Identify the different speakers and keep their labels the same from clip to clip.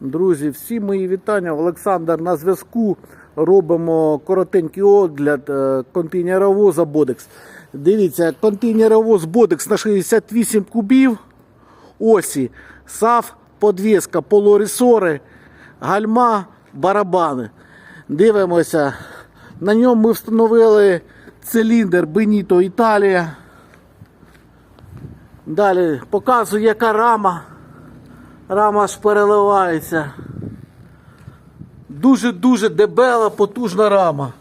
Speaker 1: Друзі, всі мої вітання. Олександр на зв'язку. Робимо коротенький огляд е, контейнеровоза Бодекс. Дивіться, контейнеровоз Бодекс на 68 кубів. Осі, САФ, подвіска, полуресори, гальма, барабани. Дивимося. На ньому ми встановили циліндр Benito Італія. Далі показую, яка рама. Рама аж переливається. Дуже-дуже дебела, потужна рама.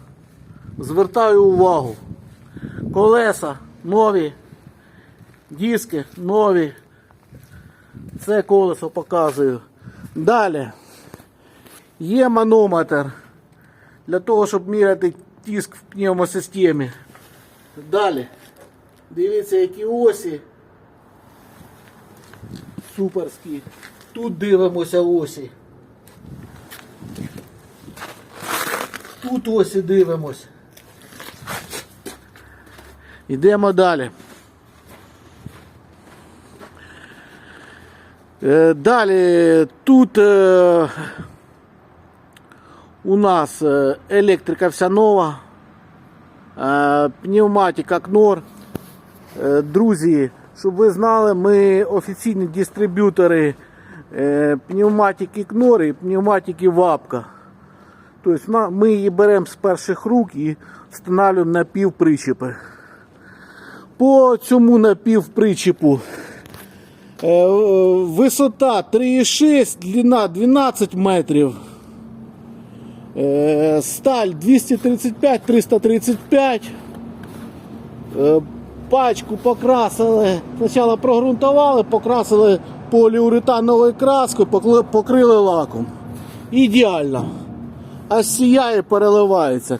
Speaker 1: Звертаю увагу. Колеса нові, диски нові. Це колесо показую. Далі. Є манометр для того, щоб міряти тиск в пневмосистемі. Далі. Дивіться, які осі. Суперські. Тут дивимося осі. Тут осі дивимось. Йдемо далі. Е, Далі тут е, у нас е, електрика вся нова, пневматика КНОР. Друзі, щоб ви знали, ми офіційні дистриб'ютори пневматики КНОР і пневматики ВАПКА. Тобто ми її беремо з перших рук і встановлюємо на півпричепи. По цьому напівпричепу е, е, висота 3,6, длина 12 метрів. Е, Сталь 235-335. Е, Пачку покрасили. Спочатку прогрунтували, покрасили поліуретановою краскою, покрили лаком. Ідеально. Аж сіяє, переливається.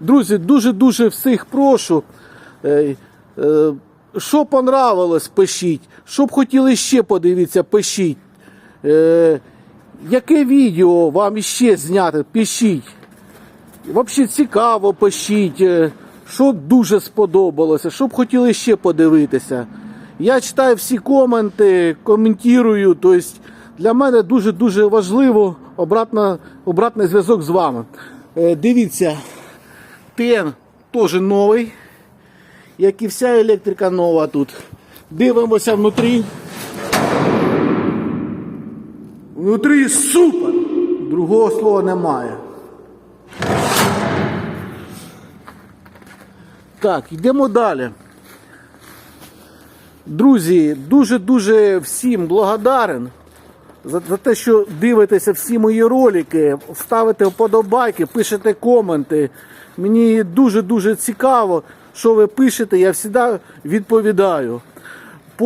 Speaker 1: Друзі, дуже-дуже всіх прошу. Е, Що понравилось, пишіть. Що б хотіли ще подивитися, пишіть. Е, яке відео вам іще зняти, пишіть. Взагалі цікаво пишіть, е, що дуже сподобалося, що б хотіли ще подивитися. Я читаю всі коменти, коментую. Тобто для мене дуже-дуже важливо обратно, обратний зв'язок з вами. Е, Дивіться, тен теж новий, як і вся електрика нова тут. Дивимося внутрі. Внутрі супер! Другого слова немає. Так, йдемо далі. Друзі, дуже-дуже всім благодарен за, за те, що дивитеся всі мої ролики, ставите вподобайки, пишете коменти. Мені дуже-дуже цікаво, що ви пишете, я завжди відповідаю.